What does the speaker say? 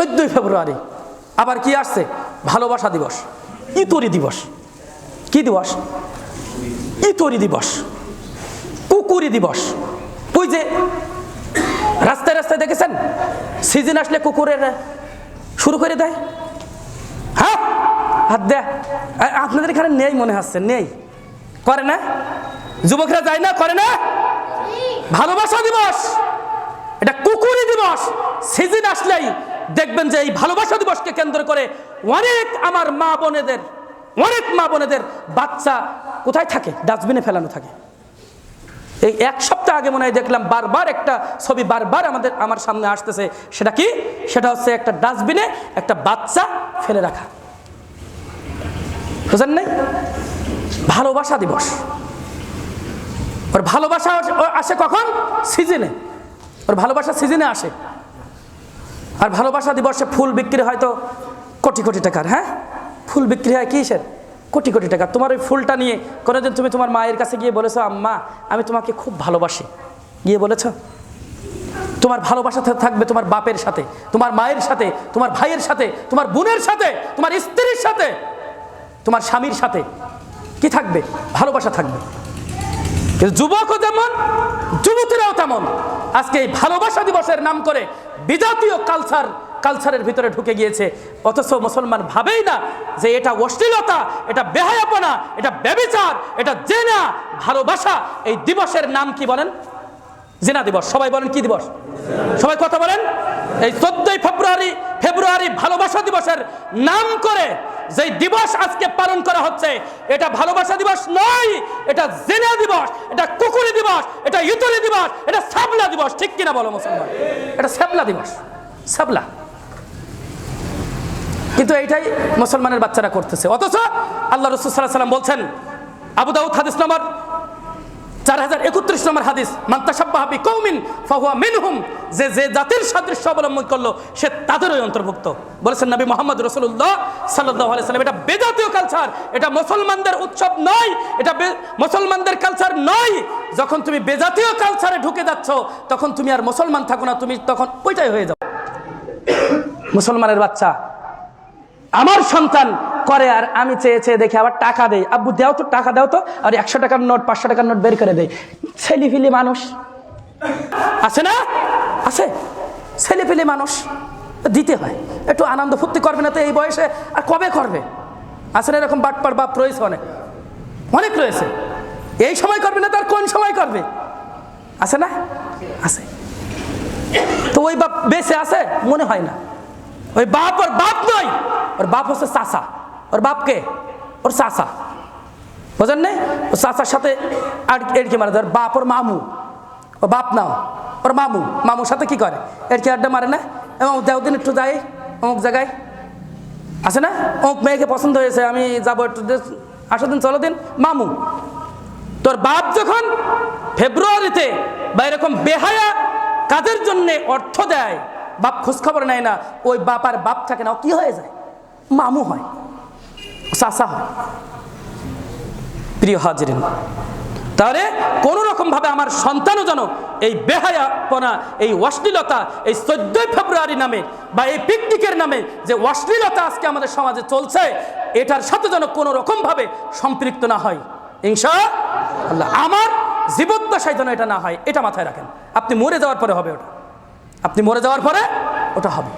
চোদ্দই ফেব্রুয়ারি। আবার কি আসছে? ভালোবাসা দিবস। ইতরি দিবস। কি দিবস? ইতরি দিবস। কুকুরি দিবস। ওই যে রাস্তায় রাস্তায় দেখেছেন? সিজন আসলে কুকুরের শুরু করে দেয়। হ্যাঁ? হাত দেয় আপনাদের এখানে নেই মনে হচ্ছে, নেই। করে না? যুবকরা যায় না? করে না? ভালোবাসা দিবস। এটা কুকুরি দিবস। সিজন আসলেই দেখবেন যে এই ভালোবাসা দিবসকে কেন্দ্র করে অনেক আমার মা বোনেদের, অনেক মা বোনেদের বাচ্চা কোথায় থাকে? ডাস্টবিনে ফেলানো থাকে। এই এক সপ্তাহ আগে মনে হয় দেখলাম বারবার একটা ছবি বারবার আমাদের, আমার সামনে আসতেছে। সেটা কি? সেটা হচ্ছে একটা ডাস্টবিনে একটা বাচ্চা ফেলে রাখা। বুঝেন নাই? ভালোবাসা দিবস। ওর ভালোবাসা আসে কখন? সিজনে। ওর ভালোবাসা সিজনে আসে। আর ভালোবাসা দিবসে ফুল বিক্রি হয়তো কোটি কোটি টাকার হ্যাঁ? ফুল বিক্রি হয় কিসের? কোটি কোটি টাকা। তোমার ওই ফুলটা নিয়ে কোনোদিন তুমি তোমার মায়ের কাছে গিয়ে বলেছ, আম্মা, আমি তোমাকে খুব ভালোবাসি। গিয়ে বলেছ, তোমার ভালোবাসা থাকবে তোমার বাপের সাথে, তোমার মায়ের সাথে, তোমার ভাইয়ের সাথে, তোমার বোনের সাথে, তোমার স্ত্রীর সাথে, তোমার স্বামীর সাথে। কি থাকবে? ভালোবাসা থাকবে। যুবকও যেমন যুবতীরাও তেমন। আজকে এই ভালোবাসা দিবসের নাম করে বিজাতীয় কালচার কালচারের ভিতরে ঢুকে গিয়েছে। অথচ মুসলমান ভাবেই না যে এটা অশ্লীলতা, এটা বেহায়াপনা, এটা ব্যবিচার, এটা জেনা, ভালোবাসা। এই দিবসের নাম কি বলেন? জেনা দিবস। সবাই বলেন কি দিবস? সবাই কথা বলেন? এই চোদ্দই ফেব্রুয়ারি ফেব্রুয়ারি ভালোবাসা দিবসের নাম করে যেই দিবস আজকে পালন করা হচ্ছে, এটা ভালোবাসা দিবস নয়, এটা জেনা দিবস, এটা কুকুরি দিবস, এটা ইতলি দিবস, এটা সাবলা দিবস, ঠিক কিনা বলো মুসলমান? এটা সাবলা দিবস সাবলা কিন্তু এইটাই মুসলমানের বাচ্চারা করতেছে। অথচ আল্লাহ রসুল সাল্লাহ সাল্লাম বলছেন, আবু দাউদ হাদিস নম্বর চার হাজার একত্রিশ নম্বর হাদিস মান্তাসাব্বাহাবি কৌমিন ফাহুয়া মিনহুম যে যে জাতির সাদৃশ্য অবলম্বন করল, সে তাদেরই অন্তর্ভুক্ত। বলেছেন নবী মোহাম্মদ রসুল্লাহ সাল্লাহ সাল্লাম, এটা বেজাতীয় কালচার এটা মুসলমানদের উৎসব নয়, এটা মুসলমানদের কালচার নয়। যখন তুমি বেজাতীয় কালচারে ঢুকে যাচ্ছ, তখন তুমি আর মুসলমান থাকো না, তুমি তখন ওইটাই হয়ে যাও। মুসলমানের বাচ্চা, আমার সন্তান করে আর আমি চেয়ে চেয়ে দেখি আবার টাকা দেয়। আব্বু, দেও তো টাকা, দাও তো। আর একশো টাকার নোট, পাঁচশো টাকার নোট বের করে দেয়। ছেলে ফিলি মানুষ। আছে না? আছে। ছেলে ফিলি মানুষ। দিতে হয়। একটু আনন্দ ফুর্তি করবে না তো এই বয়সে। আর কবে করবে? আছে না এরকম বাটপার বাপ রয়েছে অনেক। অনেক রয়েছে। এই সময় করবে না তার কোন সময় করবে? আছে না? আছে। তো ওই বাপ বেঁচে আছে? মনে হয় না। ওই বাপ ওর বাপ নয়। ওর বাপ হচ্ছে চাষা ওর বাপকে, ওর চাষা বোঝেন নেই? ওর চাষার সাথে আর এড়কে মারে ওর বাপ ওর মামু। ও বাপ নাও ওর মামু। মামুর সাথে কি করে? এড়কে আড্ডা মারে না? এবং দেওদিন একটু যাই, অমুক জায়গায়। আছে না? অমুক মেয়েকে পছন্দ হয়েছে, আমি যাব একটু আসো দিন, চলো দিন। মামু, তোর বাপ যখন ফেব্রুয়ারিতে বা এরকম বেহায়া কাজের জন্য অর্থ দেয়, বাপ খোঁজখবর নেয় না, ওই বাপ আর বাপ থাকে না কি হয়ে যায়? মামু হয়। চাষা প্রিয় হাজরিন, তাহলে কোনো রকমভাবে আমার সন্তানও যেন এই বেহায়াপনা, এই অশ্লীলতা, এই চোদ্দই ফেব্রুয়ারি নামে বা এই পিকনিকের নামে যে অশ্লীলতা আজকে আমাদের সমাজে চলছে, এটার সাথে যেন কোনো রকমভাবে সম্পৃক্ত না হয়। ইনশা আল্লাহ, আমার জীবদ্দশায় যেন এটা না হয়, এটা মাথায় রাখেন। আপনি মরে যাওয়ার পরে হবে ওটা। আপনি মরে যাওয়ার পরে ওটা হবে।